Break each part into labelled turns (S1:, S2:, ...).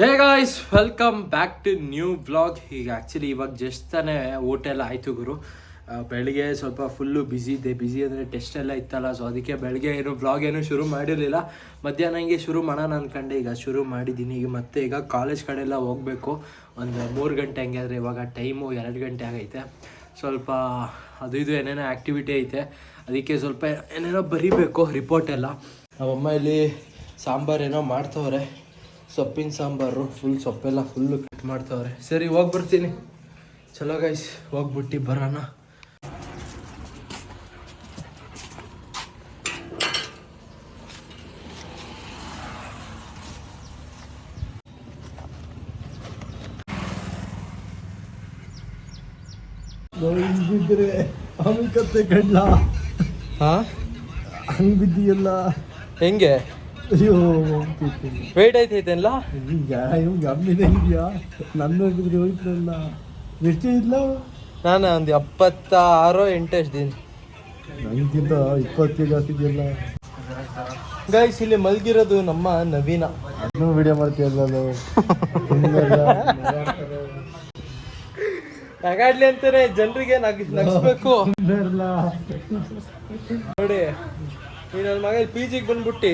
S1: Hey guys welcome back to new blog ಈಗ actually ಇವಾಗ just ತಾನೇ ಊಟ ಎಲ್ಲ ಆಯಿತು ಗುರು. ಬೆಳಿಗ್ಗೆ ಸ್ವಲ್ಪ ಫುಲ್ಲು ಬ್ಯುಸಿ ಇದೆ ಬ್ಯುಸಿ ಅಂದರೆ ಟೆಸ್ಟ್ ಎಲ್ಲ ಇತ್ತಲ್ಲ ಸೊ ಅದಕ್ಕೆ ಬೆಳಗ್ಗೆ ಏನು ಬ್ಲಾಗ್ ಏನು ಶುರು ಮಾಡಿರಲಿಲ್ಲ. ಮಧ್ಯಾಹ್ನ ಹಿಂಗೆ ಶುರು ಮಾಡೋಣ ಅಂದ್ಕೊಂಡೆ ಈಗ ಶುರು ಮಾಡಿದ್ದೀನಿ. ಈಗ ಮತ್ತೆ ಈಗ ಕಾಲೇಜ್ ಕಡೆ ಎಲ್ಲ ಹೋಗಬೇಕು. ಒಂದು ಮೂರು ಗಂಟೆ ಹಂಗೆ ಆದರೆ ಇವಾಗ ಟೈಮು ಎರಡು ಗಂಟೆ ಆಗೈತೆ. ಸ್ವಲ್ಪ ಅದು ಇದು ಏನೇನೋ ಆ್ಯಕ್ಟಿವಿಟಿ ಐತೆ. ಅದಕ್ಕೆ ಸ್ವಲ್ಪ ಏನೇನೋ ಬರೀಬೇಕು ರಿಪೋರ್ಟ್ ಎಲ್ಲ. ನಮ್ಮಮ್ಮ ಇಲ್ಲಿ ಸಾಂಬಾರು ಏನೋ ಮಾಡ್ತವ್ರೆ. ಸೊಪ್ಪಿನ ಸಾಂಬಾರು ಫುಲ್ ಸೊಪ್ಪೆಲ್ಲ ಫುಲ್ಲು ಕಟ್ ಮಾಡ್ತಾವ್ರೆ. ಸರಿ ಹೋಗ್ಬಿಡ್ತೀನಿ ಚಲೋ ಗೈಸ್ ಹೋಗ್ಬಿಟ್ಟು ಬರೋಣ.
S2: ಬಿದ್ದರೆ ಹಂಗ್ ಕತ್ತೆ ಕಡ್ಲ
S1: ಹಾಂ?
S2: ಹಂಗೆ ಬಿದ್ದಿಯಲ್ಲ?
S1: ಹೆಂಗೆ?
S2: ಅಯ್ಯೋ
S1: ವೇಟ್ ಐತೈತೆಲ್ಲ
S2: ಐತೆ ಇವ್ ಗಮ್ಮಿದೆ ಇದೆಯಾ? ನನ್ನ ಬಿದ್ರೆ ಹೋಯ್ತಲ್ಲ ಎಷ್ಟು ಇಲ್ಲ
S1: ನಾನು ಒಂದು ಎಪ್ಪತ್ತಾರೋ ಎಂಟು ಅಷ್ಟಿದ್ದೀನಿ
S2: ನನಗಿಂತ ಇಪ್ಪತ್ತು ಜಾಸ್ತಿ ಇದೆಯಲ್ಲ.
S1: ಗೈಸ್ ಇಲ್ಲಿ ಮಲಗಿರೋದು ನಮ್ಮ ನವೀನ.
S2: ಅದನ್ನು ವಿಡಿಯೋ ಮಾಡ್ತೀಯಲ್ಲ
S1: ನಗಾಡ್ಲಿ ಅಂತಾನೆ ಜನರಿಗೆ ನಗ್ ನಗಿಸ್ಬೇಕು. ನೋಡಿ ಈ ನನ್ನ ಮಗ ಪಿ ಜಿಗೆ ಬಂದ್ಬಿಟ್ಟು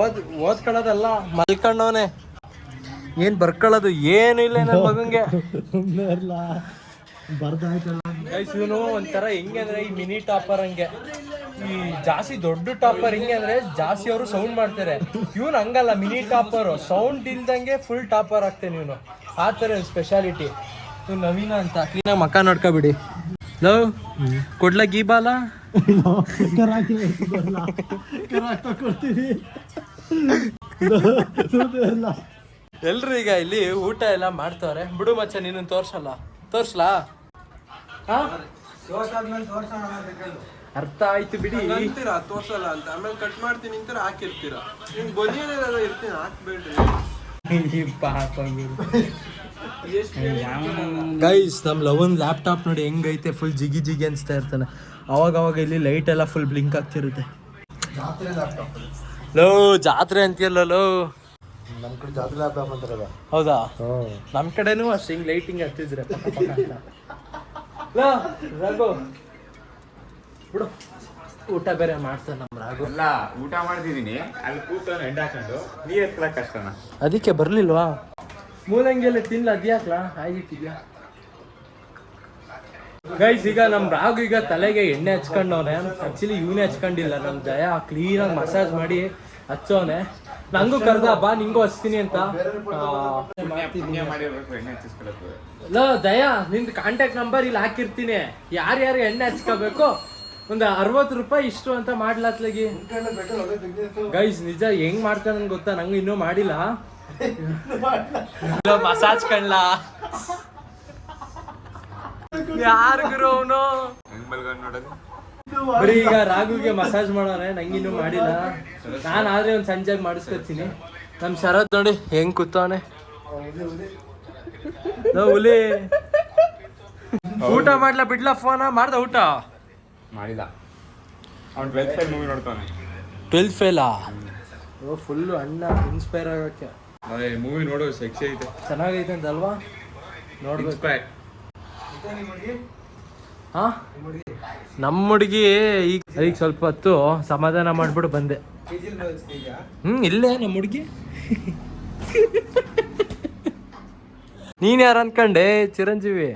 S1: ಓದ್ ಓದ್ಕೊಳ್ಳೋದಲ್ಲ ಮಲ್ಕೊಂಡವನೆ ಏನ್ ಬರ್ಕೊಳ್ಳೋದು? ಏನು ಇಲ್ಲ ನನ್ನ ಮಗಂಗೆ. ಇವನು ಒಂಥರ ಹೆಂಗೆ ಅಂದ್ರೆ ಈ ಮಿನಿ ಟಾಪರ್ ಹಂಗೆ. ಈ ಜಾಸ್ತಿ ದೊಡ್ಡ ಟಾಪರ್ ಹಿಂಗೆ ಅಂದ್ರೆ ಜಾಸ್ತಿ ಅವರು ಸೌಂಡ್ ಮಾಡ್ತಾರೆ. ಇವನು ಹಂಗಲ್ಲ ಮಿನಿ ಟಾಪರ್ ಸೌಂಡ್ ಇಲ್ದಂಗೆ ಫುಲ್ ಟಾಪರ್ ಆಗ್ತೇನೆ ಇವನು. ಆ ಥರ ಸ್ಪೆಷಾಲಿಟಿ ಇವ್ನು ನವೀನ ಅಂತ. ಕ್ಲೀನಾಗಿ ಮಕ್ಕ ನೋಡ್ಕೊಬಿಡಿ. ಲವ್ ಕೊಡ್ಲ ಗೀಬಾಲ?
S2: ಕರಾಕಿ ಕರಾಕ್ ತಗೊಡ್ತೀನಿ ಅಲ್ಲ
S1: ಎಲ್ರು ಈಗ ಇಲ್ಲಿ ಊಟ ಎಲ್ಲ ಮಾಡ್ತಾವ್ರೆ. ಬಿಡು ಮಚ್ಚ ನೀನು ತೋರ್ಸಲ್ಲ. ತೋರ್ಸ್ಲಾ? ಹಾ? ಅರ್ಥ ಆಯ್ತು ಬಿಡಿ.
S3: ಅಂತೀರಾ? ತೋರ್ಸಲ್ಲ ಅಂತ. ಆಮೇಲೆ ಕಟ್ ಮಾಡ್ತೀನಿ ಅಂತಾರೆ ಹಾಕಿರ್ತೀರಾ? ನಿಮ್ ಬನಿಯನೆಲ್ಲ ಇರ್ತೀನಿ ಹಾಕ್ಬೇಡ್ರಿ.
S1: ಗೈಸ್ ನಮ್ ಲವನ್ ಲ್ಯಾಪ್ಟಾಪ್ ನೋಡಿ ಹೆಂಗೈತೆ ಫುಲ್ ಜಿಗಿ ಜಿಗಿ ಅನ್ಸ್ತಾ ಇರ್ತಾನೆ. ಅವಾಗ ಅವಾಗ ಇಲ್ಲಿ ಲೈಟ್ ಎಲ್ಲ ಫುಲ್ ಬ್ಲಿಂಕ್ ಆಗ್ತಿರುತ್ತೆ. ಲೋ ಜಾತ್ರೆ ಅಂತೀಯಲ್ಲ ಲೋ.
S2: ನಮ್ಮ ಕಡೆ ಜಾತ್ರೆ ಲ್ಯಾಪ್ಟಾಪ್ ಅಂತಾರಲ್ಲ.
S1: ಹೌದಾ?
S2: ನಮ್ಮ
S1: ನಮ್ ಕಡೆನೂ ಅಷ್ಟೇ ಹಿಂಗ್ ಲೈಟಿಂಗ್ ಹತ್ತಿದ್ರೆ ರಘು. ಬಿಡು. ಊಟ ಬೇರೆ ಮಾಡ್ತಾನೆ ನಮ್ ರಾಘು.
S4: ಅಲ್ಲ ಊಟ ಮಾಡ್ತಿದೀನಿ. ಅಲ್ಲಿ ಕೂತ್ಕೊಂಡು ಹೆಂಡ ಹಾಕೊಂಡು ನೀರ್ ಎತ್ಕೊಳಕ್ ಕಷ್ಟನ
S1: ಅದಕ್ಕೆ ಬರ್ಲಿಲ್ವಾ? ಮೂಲಂಗಿಯಲ್ಲಿ ತಿನ್ಲ ಅದ್ಯಾಕ್ಲಾ? ಆಗಿಟ್ಟಿದ್ಯಾ ಗೈಸ್ ಈಗ ನಮ್ ರಾಘು ಈಗ ತಲೆಗೆ ಎಣ್ಣೆ ಹಚ್ಕೊಂಡವ್ರೆ ಆಕ್ಚುಲಿ ಇವನೇ ಹಚ್ಕೊಂಡಿಲ್ಲ. ನಮ್ ದಯ ಕ್ಲೀನಾಗಿ ಮಸಾಜ್ ಮಾಡಿ ಹಚ್ಚೋನೆ ನಂಗೂ ಕರ್ದ ಬಾ ನಿಂಗೂ ಹಚ್ತೀನಿ ಅಂತ. ಲೋ ದಯಾ ನಿಂದು ಕಾಂಟ್ಯಾಕ್ಟ್ ನಂಬರ್ ಇಲ್ಲಿ ಹಾಕಿರ್ತೀನಿ. ಯಾರ್ಯಾರು ಎಣ್ಣೆ ಹಚ್ಕೋಬೇಕು? ಒಂದು ಅರವತ್ತು ರೂಪಾಯಿ ಇಷ್ಟು ಅಂತ ಮಾಡ್ಲಾತ್ಲಗಿ ಗೈಸ್ ನಿಜ ಹೆಂಗ್ ಮಾಡ್ತಾನ ಗೊತ್ತಾ? ನಂಗೂ ಇನ್ನೂ ಮಾಡಿಲ್ಲ. ಮಸಾಜ್ ಕಣ್ಲ? ಯಾರು ಗುರು ಅವನು?
S4: ಹೆಂಗ್ ನೋಡೋದು
S1: ಬರೀ ಈಗ ರಾಘುಗೆ ಮಸಾಜ್ ಮಾಡೋನೆ ನಂಗಿನ್ನು ಇನ್ನೂ ಮಾಡಿಲ್ಲ. ನಾನು ಆದ್ರೆ ಒಂದು ಸಂಜೆ ಮಾಡಿಸ್ಕೊತೀನಿ. ನಮ್ ಶರತ್ ನೋಡಿ ಹೆಂಗ್ ಕೂತವನೆ. ಹುಲಿ. ಊಟ ಮಾಡ್ಲಾ ಬಿಡ್ಲಾ ಫೋನ? ಮಾಡ್ದ ಊಟ?
S4: ಮಾಡಿಲ್ಲ. ಅವ್ನು ಟ್ವೆಲ್ತ್ ಫೈಲ್ ಮೂವಿ ನೋಡ್ತಾನೆ
S1: ಟ್ವೆಲ್ತ್ ಫೇಲಾ ಓ ಫುಲ್ಲು ಅಣ್ಣ ಇನ್ಸ್ಪೈರ್ ಆಗೋಕ್ಕೆ.
S4: ಮೂವಿ ನೋಡು ಸೆಕ್ಸಿ ಐತೆ.
S1: ಚೆನ್ನಾಗೈತೆ ಅಂತಲ್ವಾ? ನೋಡ್ಬೇಕು. ಹಾ? ನಮ್ಮ ಹುಡುಗಿ ಈಗ ಈಗ ಸ್ವಲ್ಪ ಹೊತ್ತು ಸಮಾಧಾನ ಮಾಡ್ಬಿಟ್ಟು ಬಂದೆ. ಹ್ಮ್ ಇಲ್ಲೇ ನಮ್ಮ ಹುಡುಗಿ. ನೀನ್ ಯಾರು ಅನ್ಕಂಡೆ? ಚಿರಂಜೀವಿ.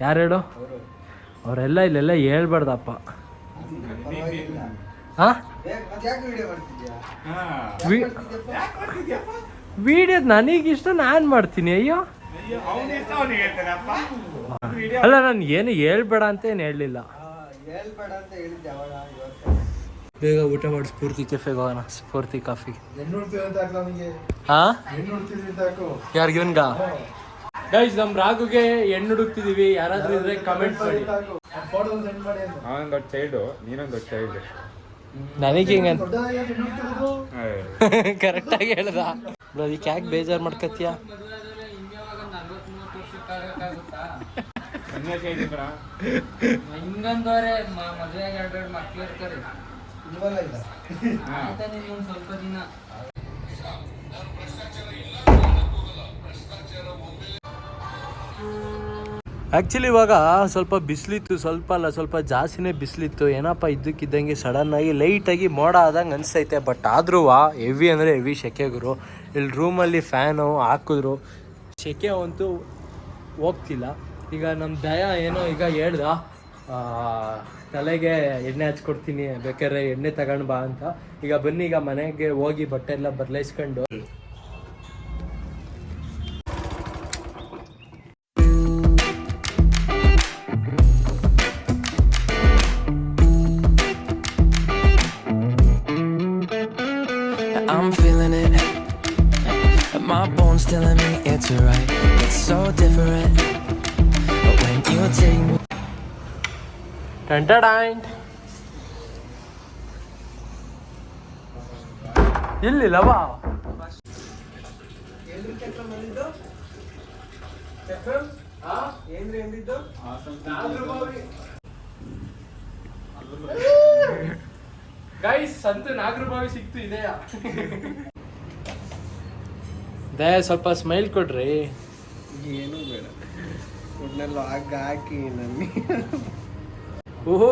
S1: ಯಾರು ಹೇಳು? ಅವರೆಲ್ಲ ಇಲ್ಲೆಲ್ಲ ಹೇಳ್ಬಾರ್ದಪ್ಪ. ಹಾ. ವಿಡಿಯೋ ನನಗಿಷ್ಟ ನಾನು ಮಾಡ್ತೀನಿ. ಅಯ್ಯೋ. ಅಲ್ಲ ನಾನು ಏನು ಹೇಳ್ಬೇಡ ಅಂತ ಏನು ಹೇಳಲಿಲ್ಲ. ಬೇಗ ಊಟ ಮಾಡಿ ಸ್ಫೂರ್ತಿ ಕೆಫೆಗೆ ಹೋಗೋಣ ಸ್ಫೂರ್ತಿ ಕಾಫಿ ಹಾ?
S2: ಹೆಣ್ಣು ನೋಡ್ತೀವಿ ಅಂತ ಹಾಕು
S1: ಯಾರಿಗೆ ಗೈಸ್ ನಮ್ ರಾಘುಗೆ ಹೆಣ್ಣು ಹುಡುಕ್ತಿದೀವಿ. ಯಾರಾದ್ರೂ ಇದ್ರೆ ಕಮೆಂಟ್ ಮಾಡಿ.
S4: ದೊಡ್ಡ ಚೈಲ್ಡ್ ನೀನೊಂದ್ ಚೈಲ್ಡ್
S1: ನನಗೆ ಹಿಂಗ ಕರೆಕ್ಟಾಗಿ ಹೇಳ್ದ. ಅದಕ್ಕೆ ಯಾಕೆ ಬೇಜಾರ್ ಮಾಡ್ಕತ್ತೀಯ?
S5: ಹಿಂಗಂದವ್ರೆ ಮಕ್ಳು ಇರ್ತಾರೆ. ಸ್ವಲ್ಪ ದಿನ.
S1: ಆ್ಯಕ್ಚುಲಿ ಇವಾಗ ಸ್ವಲ್ಪ ಬಿಸಿಲಿತ್ತು ಸ್ವಲ್ಪ ಅಲ್ಲ ಸ್ವಲ್ಪ ಜಾಸ್ತಿನೇ ಬಿಸಿಲಿತ್ತು. ಏನಪ್ಪ ಇದ್ದಕ್ಕಿದ್ದಂಗೆ ಸಡನ್ನಾಗಿ ಲೈಟಾಗಿ ಮೋಡ ಆದಂಗೆ ಅನಿಸ್ತೈತೆ. ಬಟ್ ಆದ್ರೂ ಹೆವಿ ಅಂದರೆ ಹೆವಿ ಸೆಕೆಗುರು ಇಲ್ಲಿ ರೂಮಲ್ಲಿ ಫ್ಯಾನು ಹಾಕಿದ್ರು. ಸೆಕೆ ಅಂತೂ ಹೋಗ್ತಿಲ್ಲ. ಈಗ ನಮ್ಮ ದಯ ಏನೋ ಈಗ ಹೇಳ್ದ ತಲೆಗೆ ಎಣ್ಣೆ ಹಚ್ಕೊಡ್ತೀನಿ, ಬೇಕಾದ್ರೆ ಎಣ್ಣೆ ತಗೊಂಡು ಬಾ ಅಂತ ಈಗ ಬನ್ನಿ, ಈಗ ಮನೆಗೆ ಹೋಗಿ ಬಟ್ಟೆ ಎಲ್ಲ ಬದಲಾಯಿಸ್ಕೊಂಡು
S6: telling me it's alright. It's so different. You take me.
S1: ಟಂಟಡಾಯಿಂಟ್ ಇಲ್ಲಿ ಲವ. ಗೈಸ್ ನಾಗರಭಾವಿ ಸಿಕ್ತು ಇದೆಯಾ? ದಯ ಸ್ವಲ್ಪ ಸ್ಮೈಲ್ ಕೊಡ್ರಿ.
S3: ಏನು ಬೇಡ. ಒಟ್ನೆಲ್ಲ ಹಾಕಿ ಹಾಕಿ ನನ್ನಿ
S1: ಓಹೋ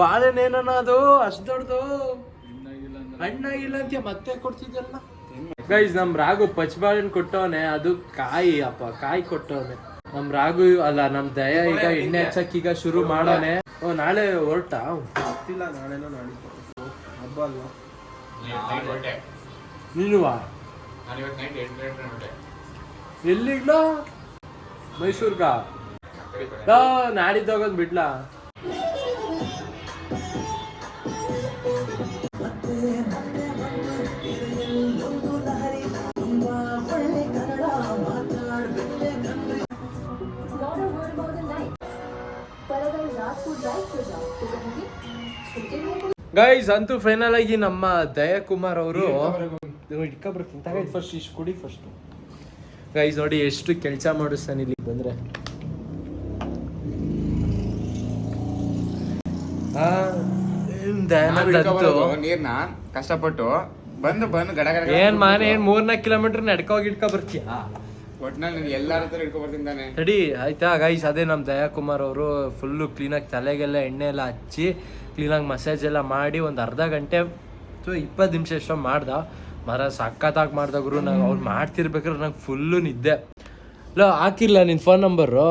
S1: ಬಾಳೆನೇನ ಅದು? ಅಷ್ಟು ದೊಡ್ಡದು? ಹಣ್ಣಾಗಿಲ್ಲ ಅಂತ ಮತ್ತೆ ಕೊಡ್ತಿದ್ದಲ್ಲ ಗೈಸ್ ನಮ್ ರಾಗು ಪಚ್ಬಾಳೆನ್ ಕೊಟ್ಟವನೆ ಅದು ಕಾಯಿ ಅಪ್ಪ ಕಾಯಿ ಕೊಟ್ಟವನೆ. ನಮ್ ರಾಗು ಅಲ್ಲ ನಮ್ ದಯ ಈಗ ಎಣ್ಣೆ ಹಚ್ಚಕ್ ಈಗ ಶುರು ಮಾಡೋನೆ. ಓ ನಾಳೆ ಹೊರಟಾ?
S3: ಗೊತ್ತಿಲ್ಲ ನಾಳೆನೋ ನಾಳೆ ಹಬ್ಬ ಅಲ್ವಾ?
S1: ನೀನುವಾ?
S4: ನಾನು ಇವತ್ತು ನೈಟ್ ಎಂಟು ಗಂಟೆ ಹೊರಟೆ.
S1: ಎಲ್ಲಿಗ್ಲ? ಮೈಸೂರ್ಗ? ನಾಡಿದ್ದು ಹೋಗೋದು ಬಿಡ್ಲಾ ಗೈಸ್ ಅಂತೂ ಫೈನಲ್ ಆಗಿ ನಮ್ಮ ದಯಾಕುಮಾರ್ ಅವರು ಇಟ್ಕೊಬರ್ತೀನಿ ಫಸ್ಟ್ ಇಷ್ಟು ಕುಡಿ ಫಸ್ಟ್ ಗೈಸ್ ನೋಡಿ ಎಷ್ಟು ಕೆಲಸ ಮಾಡಿಸ್ತಾನಿಲ್ಲಿ
S4: ನೀರ್ನ ಕಷ್ಟಪಟ್ಟು ಬಂದು ಬಂದು ಗಡ ಗಡ
S1: ಏನ್ ಮಾನೆ ಏನ್ ಮೂರ್ನಾಲ್ಕು ಕಿಲೋಮೀಟರ್ ನಡ್ಕೋ ಹೋಗಿ ಬರ್ತೀಯ
S4: ಒಟ್ನಲ್ಲಿ ಎಲ್ಲಾರ ಹತ್ರ ಬರ್ತೀನಿ ತಾನೆ
S1: ತಡಿ ಆಯ್ತಾ ಗೈಸ್ ಅದೇ ನಮ್ಮ ದಯಾಕುಮಾರ್ ಅವರು ಫುಲ್ಲು ಕ್ಲೀನಾಗಿ ತಲೆಗೆಲ್ಲ ಎಣ್ಣೆ ಎಲ್ಲ ಹಚ್ಚಿ ಕ್ಲೀನಾಗಿ ಮಸಾಜ್ ಎಲ್ಲ ಮಾಡಿ ಒಂದು ಅರ್ಧ ಗಂಟೆ ಸೊ ಇಪ್ಪತ್ತು ನಿಮಿಷ ಎಷ್ಟೋ ಮಾಡ್ದ ಮರ ಸಕ್ಕತ್ತಾಗಿ ಮಾಡ್ದ ಗುರು ನಂಗೆ ಅವ್ರು ಮಾಡ್ತಿರ್ಬೇಕಾದ್ರೆ ನಂಗೆ ಫುಲ್ಲು ನಿದ್ದೆ ಲೋ ಹಾಕಿಲ್ಲ ನಿನ್ನ phone number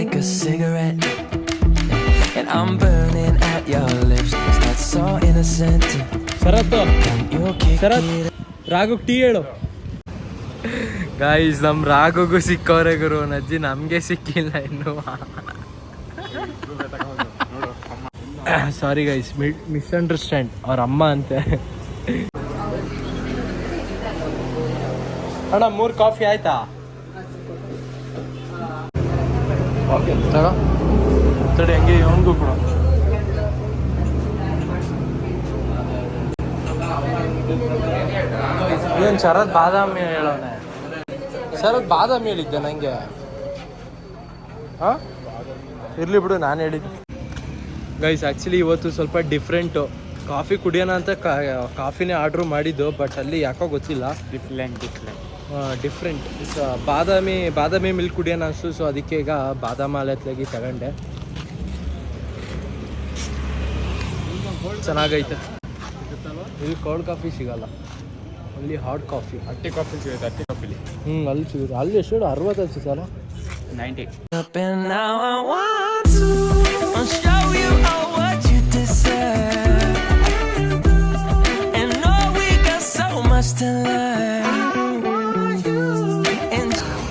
S6: like a cigarette. And I'm burning at your lips. That's so innocent.
S1: Sharath
S6: And you kick
S1: Sharath
S6: it
S1: Raghu tea ಹೇಳು. ಗಾಯ್ಸ್ ನಮ್ ರಾಘುಗೂ ಸಿಕ್ಕವ್ರೆ ಗುರು. ನಜ್ಜಿ ನಮ್ಗೆ ಸಿಕ್ಕಿಲ್ಲ ಇನ್ನು. ಸಾರಿ ಗೈಸ್ ಮಿಸ್ಅಂಡರ್ಸ್ಟ್ಯಾಂಡ್ ಅವ್ರ ಅಮ್ಮ ಅಂತೆ. ಅಣ್ಣ ಮೂರು ಕಾಫಿ ಆಯ್ತಾ? ತಡಿ. ಹಂಗೆ ಅವನಿಗೂ ಕೂಡ. ಏನು ಶರತ್ ಬಾದಾಮಿ ಹೇಳೋನೆ? ಶರತ್ ಬಾದಾಮಿ ಹೇಳಿದ್ದೆ ನನಗೆ ಹಾಂ? ಇರಲಿ ಬಿಡು ನಾನು ಹೇಳಿದ್ದೆ. ಗೈಸ್ ಆ್ಯಕ್ಚುಲಿ ಇವತ್ತು ಸ್ವಲ್ಪ ಡಿಫ್ರೆಂಟು ಕಾಫಿ ಕುಡಿಯೋಣ ಅಂತ ಕಾಫಿನೇ ಆರ್ಡ್ರ್ ಮಾಡಿದ್ದು ಬಟ್ ಅಲ್ಲಿ ಯಾಕೋ ಗೊತ್ತಿಲ್ಲ.
S4: ಡಿಫ್ರೆಂಟ್ ಡಿಫ್ರೆಂಟ್
S1: ಡಿಫ್ರೆಂಟ್ ಬಾದಾಮಿ ಬಾದಾಮಿ ಮಿಲ್ಕ್ ಕುಡಿಯೋಣ ಅನಿಸ್ತು ಸೊ ಅದಕ್ಕೆ ಈಗ ಬಾದಾಮಿ ಹಾಲತ್ಲಾಗಿ ತಗೊಂಡೆ. ಚೆನ್ನಾಗೈತೆ. ಇಲ್ಲಿ ಕೋಲ್ಡ್ ಕಾಫಿ ಸಿಗಲ್ಲ. ಅಲ್ಲಿ ಹಾಟ್ ಕಾಫಿ
S4: ಹಟ್ಟಿ ಕಾಫಿ ಸಿಗುತ್ತೆ ಹಟ್ಟಿ ಕಾಫಿಲಿ
S1: ಹ್ಞೂ ಅಲ್ಲಿ ಸಿಗುತ್ತೆ. ಅಲ್ಲಿ ಎಷ್ಟು ಅರವತ್ತು ಸಲ
S4: ನೈಂಟಿ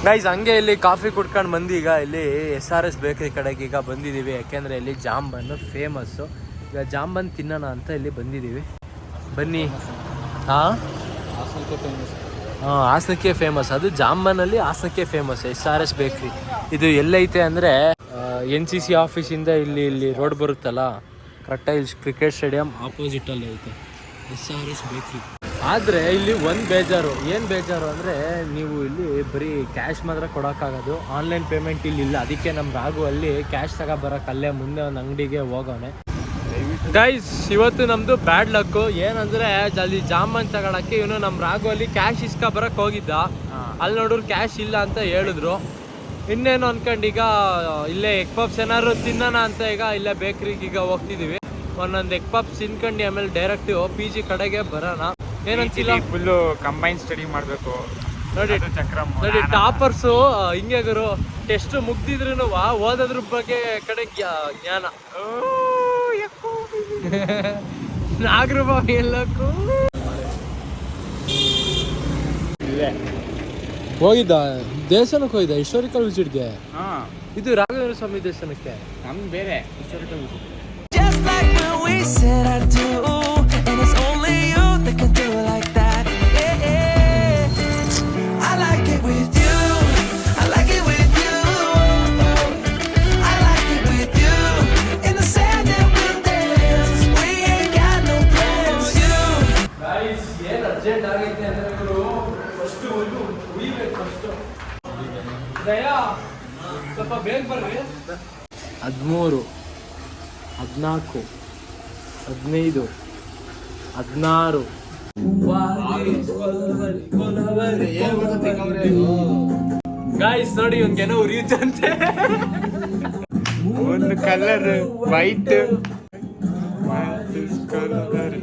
S1: ಗೈಸ್ ಹಂಗೆ ಇಲ್ಲಿ ಕಾಫಿ ಕುಡ್ಕೊಂಡು ಬಂದು ಈಗ ಇಲ್ಲಿ ಎಸ್ ಆರ್ ಎಸ್ ಬೇಕರಿ ಕಡೆಗೆ ಈಗ ಬಂದಿದ್ದೀವಿ. ಯಾಕೆಂದರೆ ಇಲ್ಲಿ ಜಾಂಬನ್ನು ಫೇಮಸ್ಸು ಈಗ ಜಾಂಬನ್ ತಿನ್ನೋಣ ಅಂತ ಇಲ್ಲಿ ಬಂದಿದ್ದೀವಿ. ಬನ್ನಿ. ಹಾಂ ಹಾಂ ಹಾಸನಕ್ಕೆ ಫೇಮಸ್ ಅದು ಜಾಂಬನಲ್ಲಿ ಹಾಸನಕ್ಕೆ famous S R S bakery ಇದು ಎಲ್ಲೈತೆ ಅಂದರೆ ಎನ್ ಸಿ ಸಿ ಆಫೀಸಿಂದ ಇಲ್ಲಿ ಇಲ್ಲಿ ರೋಡ್ ಬರುತ್ತಲ್ಲ? ಕರೆಕ್ಟಾಗಿ ಇಲ್ಲಿ ಕ್ರಿಕೆಟ್ ಸ್ಟೇಡಿಯಂ ಆಪೋಸಿಟಲ್ಲಿ ಐತೆ ಎಸ್ ಆರ್ ಎಸ್ ಬೇಕ್ರಿ ಆದರೆ ಇಲ್ಲಿ ಒಂದು ಬೇಜಾರು. ಏನು ಬೇಜಾರು ಅಂದರೆ ನೀವು ಇಲ್ಲಿ ಬರೀ ಕ್ಯಾಶ್ ಮಾತ್ರ ಕೊಡೋಕ್ಕಾಗೋದು. ಆನ್ಲೈನ್ ಪೇಮೆಂಟ್ ಇಲ್ಲಿ ಇಲ್ಲ. ಅದಕ್ಕೆ ನಮ್ಮ ರಾಘು ಅಲ್ಲಿ ಕ್ಯಾಶ್ ತಗೊಬರಕ್ಕೆ ಅಲ್ಲೇ ಮುಂದೆ ಒಂದು ಅಂಗಡಿಗೆ ಹೋಗೋನೆ ಗೈಸ್ ಇವತ್ತು ನಮ್ಮದು ಬ್ಯಾಡ್ ಲಕ್ಕು ಏನಂದರೆ ಅಲ್ಲಿ ಜಾಮನ್ ತಗೊಳಕ್ಕೆ ಇವನು ನಮ್ಮ ರಾಘು ಅಲ್ಲಿ ಕ್ಯಾಶ್ ಇಸ್ಕ ಬರಕ್ಕೆ ಹೋಗಿದ್ದ ಅಲ್ಲಿ ನೋಡಿದ್ರು ಕ್ಯಾಶ್ ಇಲ್ಲ ಅಂತ ಹೇಳಿದ್ರು. ಇನ್ನೇನು ಅನ್ಕೊಂಡು ಈಗ ಇಲ್ಲೇ ಎಗ್ ಪಪ್ಸ್ ಏನಾದ್ರು ತಿನ್ನೋಣ ಅಂತ ಈಗ ಇಲ್ಲೇ ಬೇಕ್ರಿಗೆ ಈಗ ಹೋಗ್ತಿದೀವಿ. ಒಂದೊಂದು ಎಗ್ ಪಪ್ಸ್ ತಿನ್ಕೊಂಡು ಆಮೇಲೆ ಡೈರೆಕ್ಟ್ ಪಿ ಜಿ ಕಡೆಗೆ ಬರೋಣ. ಏನಂತಿಲ್ಲ?
S4: ಫುಲ್ಲು ಕಂಬೈನ್ ಸ್ಟಡಿ ಮಾಡಬೇಕು.
S1: ನೋಡಿ
S4: ಚಕ್ರ
S1: ನೋಡಿ ಟಾಪರ್ಸು ಹಿಂಗೆ ಗುರು. ಟೆಸ್ಟ್ ಮುಗ್ದಿದ್ರು ಓದೋದ್ರ ಬಗ್ಗೆ ಕಡೆ ಜ್ಞಾ- ಜ್ಞಾನ. ನಾಗರ ಬಾವಿ ಎಲ್ಲಕ್ಕೂ. ಹೋಗಿದ್ದ? ದೇವಸ್ಥಾನಕ್ಕೆ ಹೋಗಿದ್ದ? ಹಿಸ್ಟೋರಿಕಲ್ ವಿಸಿಟ್ಗೆ
S4: ಹಾಂ.
S1: ಇದು ರಾಘವೇಂದ್ರ ಸ್ವಾಮಿ ದೇವಸ್ಥಾನಕ್ಕೆ?
S4: ನಮ್ಗೆ ಬೇರೆ. ಹಿಸ್ಟೋರಿಕಲ್
S6: Just
S1: ಹದಿನಾಲ್ಕು ಹದಿನೈದು ಹದಿನಾರು. ಗಾಯ್ಸ್ ನೋಡಿ ಇವನ್ಗೇನೋ ಉರಿಯುತ್ತಂತೆ.
S4: ಒಂದು ಕಲರ್ ವೈಟ್ ಕಲರ್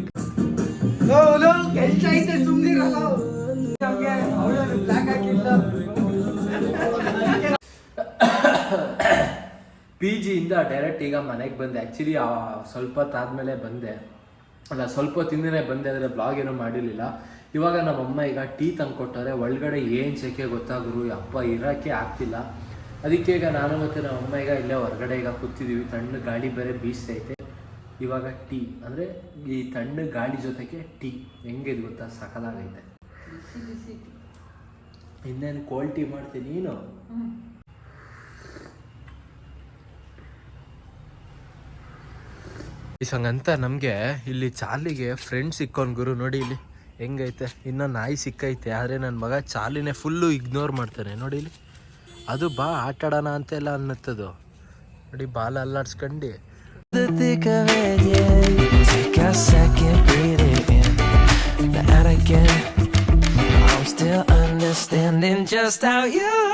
S1: ಪಿ ಜಿಯಿಂದ ಡೈರೆಕ್ಟ್ ಈಗ ಮನೆಗೆ ಬಂದೆ. ಆ್ಯಕ್ಚುಲಿ ಸ್ವಲ್ಪ ಹೊತ್ತಾದಮೇಲೆ ಬಂದೆ. ಅಲ್ಲ ಸ್ವಲ್ಪ ಹೊತ್ತಿಂದನೇ ಬಂದೆ ಅಂದರೆ ಬ್ಲಾಗ್ ಏನೂ ಮಾಡಿರಲಿಲ್ಲ. ಇವಾಗ ನಮ್ಮಮ್ಮ ಈಗ ಟೀ ತಂದ್ಕೊಟ್ಟಾರೆ ಒಳಗಡೆ ಏನು ಸೆಕೆ ಗೊತ್ತಾಗ್ರು ಅಪ್ಪ ಇರೋಕ್ಕೆ ಆಗ್ತಿಲ್ಲ. ಅದಕ್ಕೆ ಈಗ ನಾನು ಮತ್ತು ನಮ್ಮಮ್ಮ ಈಗ ಇಲ್ಲೇ ಹೊರಗಡೆ ಈಗ ಕೂತಿದ್ದೀವಿ ತಣ್ಣ ಗಾಳಿ ಬೇರೆ ಬೀಸ್ತೈತೆ ಇವಾಗ ಟೀ ಅಂದರೆ ಈ ತಣ್ಣ ಗಾಳಿ ಜೊತೆಗೆ ಟೀ ಹೆಂಗಿದೆ ಗೊತ್ತಾ? ಸಕಲಾಗೈತೆ ಇನ್ನೇನು ಕೋಲ್ಡ್ ಟೀ ಮಾಡ್ತೀನಿ ನೀನು? ಹಂಗಂತ ನಮಗೆ ಇಲ್ಲಿ ಚಾಲಿಗೆ ಫ್ರೆಂಡ್ ಸಿಕ್ಕೊಂಡ್ ಗುರು ನೋಡಿ ಇಲ್ಲಿ. ಹೆಂಗೈತೆ? ಇನ್ನೊಂದು ನಾಯಿ ಸಿಕ್ಕೈತೆ. ಆದರೆ ನನ್ನ ಮಗ ಚಾಲಿನೇ ಫುಲ್ಲು ಇಗ್ನೋರ್ ಮಾಡ್ತಾನೆ. ನೋಡಿ ಇಲ್ಲಿ. ಅದು ಬಾ ಆಟ ಆಡೋಣ ಅಂತೆಲ್ಲ ಅನ್ನತ್ತದು. ನೋಡಿ, ಬಾಲ ಅಲ್ಲಾಡ್ಸ್ಕೊಂಡು.
S6: Understanding just how you